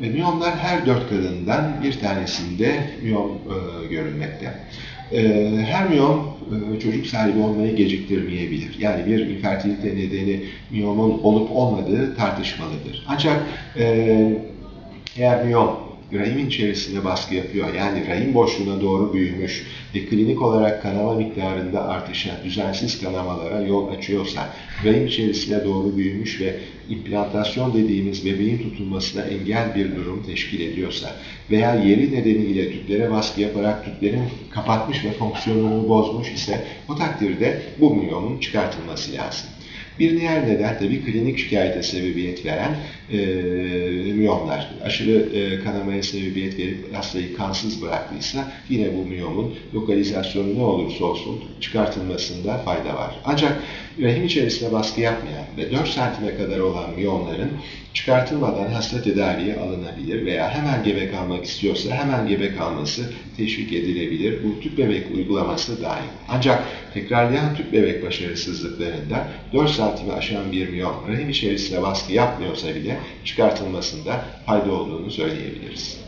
Ve miyomlar her dört kadından bir tanesinde miyom e, görülmekte. E, her miyom e, çocuk sahibi olmayı geciktirmeyebilir. Yani bir infertilite nedeni miyomun olup olmadığı tartışmalıdır. Ancak e, eğer miyom rahimin içerisinde baskı yapıyor. Yani rahim boşluğuna doğru büyümüş ve klinik olarak kanama miktarında artışa, düzensiz kanamalara yol açıyorsa, rahim içerisine doğru büyümüş ve implantasyon dediğimiz bebeğin tutulmasına engel bir durum teşkil ediyorsa veya yeri nedeniyle tüplere baskı yaparak tüplerin kapatmış ve fonksiyonunu bozmuş ise o takdirde bu miyomun çıkartılması lazım. Bir diğer neden tabii klinik şikayete sebebiyet veren e, miyomlar. Aşırı e, kanamaya sebebiyet verip hastayı kansız bıraktıysa yine bu miyomun lokalizasyonu ne olursa olsun çıkartılmasında fayda var. Ancak rahim içerisinde baskı yapmayan ve 4 santime kadar olan miyomların çıkartılmadan hasta tedaviye alınabilir veya hemen gebe kalmak istiyorsa hemen gebe kalması teşvik edilebilir. Bu tüp bebek uygulaması dahil. Ancak tekrarlayan tüp bebek başarısızlıklarında 4 santimi aşan bir miyom rahim içerisinde baskı yapmıyorsa bile çıkartılmasında fayda olduğunu söyleyebiliriz.